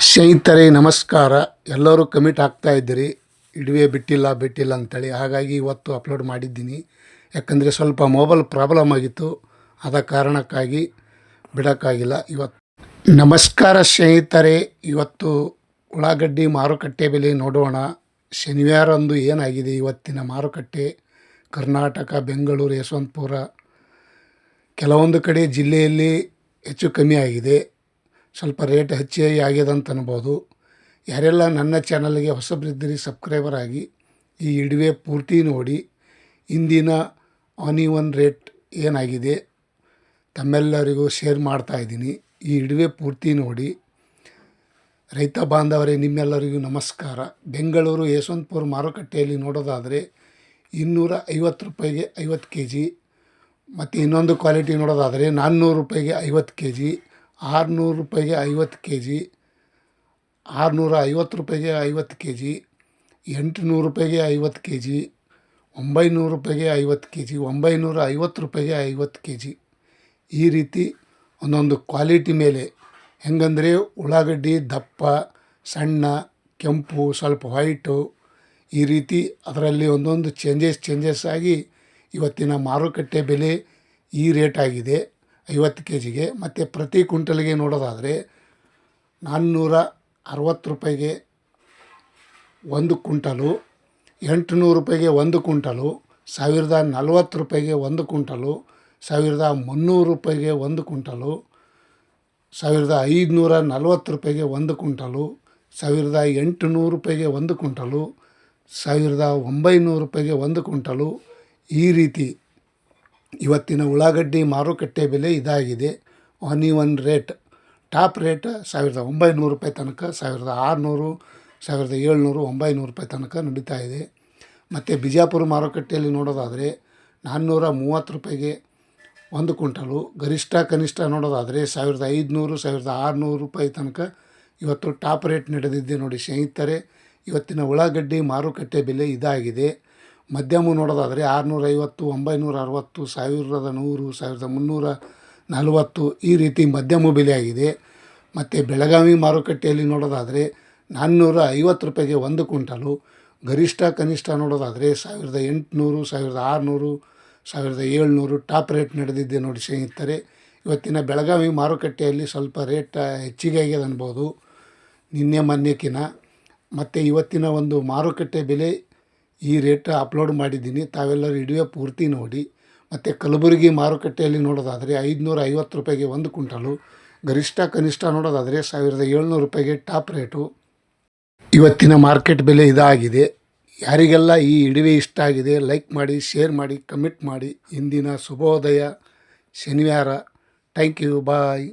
ಸ್ನೇಹಿತರೆ, ನಮಸ್ಕಾರ. ಎಲ್ಲರೂ ಕಮಿಟ್ ಆಗ್ತಾ ಇದ್ದೀರಿ. ಇಡುವೆ ಬಿಟ್ಟಿಲ್ಲ ಬಿಟ್ಟಿಲ್ಲ ಅಂತೇಳಿ. ಹಾಗಾಗಿ ಇವತ್ತು ಅಪ್ಲೋಡ್ ಮಾಡಿದ್ದೀನಿ. ಯಾಕಂದರೆ ಸ್ವಲ್ಪ ಮೊಬೈಲ್ ಪ್ರಾಬ್ಲಮ್ ಆಗಿತ್ತು. ಆದ ಕಾರಣಕ್ಕಾಗಿ ಬಿಡೋಕ್ಕಾಗಿಲ್ಲ. ಇವತ್ತು ನಮಸ್ಕಾರ ಸ್ನೇಹಿತರೆ. ಇವತ್ತು ಉಳ್ಳಾಗಡ್ಡಿ ಮಾರುಕಟ್ಟೆ ಬೆಲೆ ನೋಡೋಣ. ಶನಿವಾರಂದು ಏನಾಗಿದೆ ಇವತ್ತಿನ ಮಾರುಕಟ್ಟೆ? ಕರ್ನಾಟಕ, ಬೆಂಗಳೂರು, ಯಶವಂತಪುರ. ಕೆಲವೊಂದು ಕಡೆ ಜಿಲ್ಲೆಯಲ್ಲಿ ಹೆಚ್ಚು ಕಮ್ಮಿ ಆಗಿದೆ. ಸ್ವಲ್ಪ ರೇಟ್ ಹೆಚ್ಚೇ ಆಗಿದೆ ಅಂತ ಅನ್ಬೋದು. ಯಾರೆಲ್ಲ ನನ್ನ ಚಾನಲ್ಗೆ ಹೊಸಬರಿದ್ದೀರಿ, ಸಬ್ಸ್ಕ್ರೈಬರ್ ಆಗಿ ಈ ಇಡುವೆ ಪೂರ್ತಿ ನೋಡಿ. ಇಂದಿನ ಆನಿವನ್ ರೇಟ್ ಏನಾಗಿದೆ ತಮ್ಮೆಲ್ಲರಿಗೂ ಶೇರ್ ಮಾಡ್ತಾ ಇದ್ದೀನಿ. ಈ ಇಡುವೆ ಪೂರ್ತಿ ನೋಡಿ. ರೈತ ಬಾಂಧವರೇ, ನಿಮ್ಮೆಲ್ಲರಿಗೂ ನಮಸ್ಕಾರ. ಬೆಂಗಳೂರು ಯಶವಂತಪುರ ಮಾರುಕಟ್ಟೆಯಲ್ಲಿ ನೋಡೋದಾದರೆ ಇನ್ನೂರ ಐವತ್ತು ರೂಪಾಯಿಗೆ ಐವತ್ತು ಕೆ ಜಿ ಮತ್ತು ಇನ್ನೊಂದು ಕ್ವಾಲಿಟಿ ನೋಡೋದಾದರೆ ನಾನ್ನೂರು ರೂಪಾಯಿಗೆ ಐವತ್ತು ಕೆ ಜಿ ಆರುನೂರು ರೂಪಾಯಿಗೆ ಐವತ್ತು ಕೆ ಜಿ ಆರುನೂರ ಐವತ್ತು ರೂಪಾಯಿಗೆ ಐವತ್ತು ಕೆ ಜಿ ಎಂಟುನೂರು ರೂಪಾಯಿಗೆ ಐವತ್ತು ಕೆ ಜಿ ಒಂಬೈನೂರು ರೂಪಾಯಿಗೆ ಐವತ್ತು ಕೆ ಜಿ ಒಂಬೈನೂರ ಐವತ್ತು ರೂಪಾಯಿಗೆ ಐವತ್ತು ಕೆ ಜಿ ಈ ರೀತಿ ಒಂದೊಂದು ಕ್ವಾಲಿಟಿ ಮೇಲೆ ಹೆಂಗಂದರೆ ಉಳ್ಳಾಗಡ್ಡಿ, ದಪ್ಪ, ಸಣ್ಣ, ಕೆಂಪು, ಸ್ವಲ್ಪ ವೈಟು, ಈ ರೀತಿ ಅದರಲ್ಲಿ ಒಂದೊಂದು ಚೇಂಜಸ್ ಚೇಂಜಸ್ ಆಗಿ ಇವತ್ತಿನ ಮಾರುಕಟ್ಟೆ ಬೆಲೆ ಈ ರೇಟ್ ಆಗಿದೆ. ಐವತ್ತು ಕೆ ಜಿಗೆ ಮತ್ತು ಪ್ರತಿ ಕುಂಟಲ್ಗೆ ನೋಡೋದಾದರೆ ನಾನ್ನೂರ ಅರವತ್ತು ರೂಪಾಯಿಗೆ ಒಂದು ಕುಂಟಲು ಎಂಟುನೂರು ರೂಪಾಯಿಗೆ ಒಂದು ಕುಂಟಲು ಸಾವಿರದ ನಲವತ್ತು ರೂಪಾಯಿಗೆ ಒಂದು ಕುಂಟಲು ಸಾವಿರದ ಮುನ್ನೂರು ರೂಪಾಯಿಗೆ ಒಂದು ಕುಂಟಲು ಸಾವಿರದ ಐದುನೂರ ನಲವತ್ತು ರೂಪಾಯಿಗೆ ಒಂದು ಕುಂಟಲು ಸಾವಿರದ ಎಂಟುನೂರು ರೂಪಾಯಿಗೆ ಒಂದು ಕುಂಟಲು ಸಾವಿರದ ಒಂಬೈನೂರು ರೂಪಾಯಿಗೆ ಒಂದು ಕುಂಟಲು ಈ ರೀತಿ ಇವತ್ತಿನ ಉಳ್ಳಾಗಡ್ಡಿ ಮಾರುಕಟ್ಟೆ ಬೆಲೆ ಇದಾಗಿದೆ. ಆನಿವನ್ ರೇಟ್, ಟಾಪ್ ರೇಟ್ ಸಾವಿರದ ಒಂಬೈನೂರು ರೂಪಾಯಿ ತನಕ, ಸಾವಿರದ ಆರುನೂರು, ಸಾವಿರದ ಏಳ್ನೂರು, ಒಂಬೈನೂರು ರೂಪಾಯಿ ತನಕ ನಡೀತಾ ಇದೆ. ಮತ್ತು ಬಿಜಾಪುರ ಮಾರುಕಟ್ಟೆಯಲ್ಲಿ ನೋಡೋದಾದರೆ ನಾನ್ನೂರ ಮೂವತ್ತು ರೂಪಾಯಿಗೆ ಒಂದು ಕ್ವಿಂಟಲು, ಗರಿಷ್ಠ ಕನಿಷ್ಠ ನೋಡೋದಾದರೆ ಸಾವಿರದ ಐದುನೂರು, ಸಾವಿರದ ಆರುನೂರು ರೂಪಾಯಿ ತನಕ ಇವತ್ತು ಟಾಪ್ ರೇಟ್ ನಡೆದಿದೆ ನೋಡಿ ಸ್ನೇಹಿತರೆ. ಇವತ್ತಿನ ಉಳ್ಳಾಗಡ್ಡಿ ಮಾರುಕಟ್ಟೆ ಬೆಲೆ ಇದಾಗಿದೆ. ಮಧ್ಯಮ ನೋಡೋದಾದರೆ ಆರುನೂರೈವತ್ತು ಒಂಬೈನೂರ ಅರವತ್ತು ಸಾವಿರದ ನೂರು, ಸಾವಿರದ ಮುನ್ನೂರ ನಲವತ್ತು ಈ ರೀತಿ ಮಧ್ಯಮ ಬೆಲೆಯಾಗಿದೆ. ಮತ್ತು ಬೆಳಗಾವಿ ಮಾರುಕಟ್ಟೆಯಲ್ಲಿ ನೋಡೋದಾದರೆ ನಾನ್ನೂರ ಐವತ್ತು ರೂಪಾಯಿಗೆ ಒಂದು ಕ್ವಿಂಟಲು, ಗರಿಷ್ಠ ಕನಿಷ್ಠ ನೋಡೋದಾದರೆ ಸಾವಿರದ ಎಂಟುನೂರು, ಸಾವಿರದ ಆರುನೂರು, ಸಾವಿರದ ಏಳ್ನೂರು ಟಾಪ್ ರೇಟ್ ನಡೆದಿದ್ದೆ ನೋಡಿ ಸ್ನೇಹಿತರೆ. ಇವತ್ತಿನ ಬೆಳಗಾವಿ ಮಾರುಕಟ್ಟೆಯಲ್ಲಿ ಸ್ವಲ್ಪ ರೇಟ್ ಹೆಚ್ಚಿಗೆ ಆಗಿದೆ ಅನ್ಬೋದು. ನಿನ್ನೆ ಮೊನ್ನೆಕಿನ ಮತ್ತು ಇವತ್ತಿನ ಒಂದು ಮಾರುಕಟ್ಟೆ ಬೆಲೆ ಈ ರೇಟ್ ಅಪ್ಲೋಡ್ ಮಾಡಿದ್ದೀನಿ. ತಾವೆಲ್ಲರೂ ವಿಡಿಯೋ ಪೂರ್ತಿ ನೋಡಿ. ಮತ್ತು ಕಲಬುರಗಿ ಮಾರುಕಟ್ಟೆಯಲ್ಲಿ ನೋಡೋದಾದರೆ ಐದುನೂರ ಐವತ್ತು ರೂಪಾಯಿಗೆ ಒಂದು ಕುಂಟಲು ಗರಿಷ್ಠ ಕನಿಷ್ಠ ನೋಡೋದಾದರೆ ಸಾವಿರದ ಏಳ್ನೂರು ರೂಪಾಯಿಗೆ ಟಾಪ್ ರೇಟು ಇವತ್ತಿನ ಮಾರ್ಕೆಟ್ ಬೆಲೆ ಇದಾಗಿದೆ. ಯಾರಿಗೆಲ್ಲ ಈ ಇಡುವೆ ಇಷ್ಟ ಆಗಿದೆ ಲೈಕ್ ಮಾಡಿ ಶೇರ್ ಮಾಡಿ ಕಮೆಂಟ್ ಮಾಡಿ. ಇಂದಿನ ಶುಭೋದಯ. ಶನಿವಾರ. Thank you bye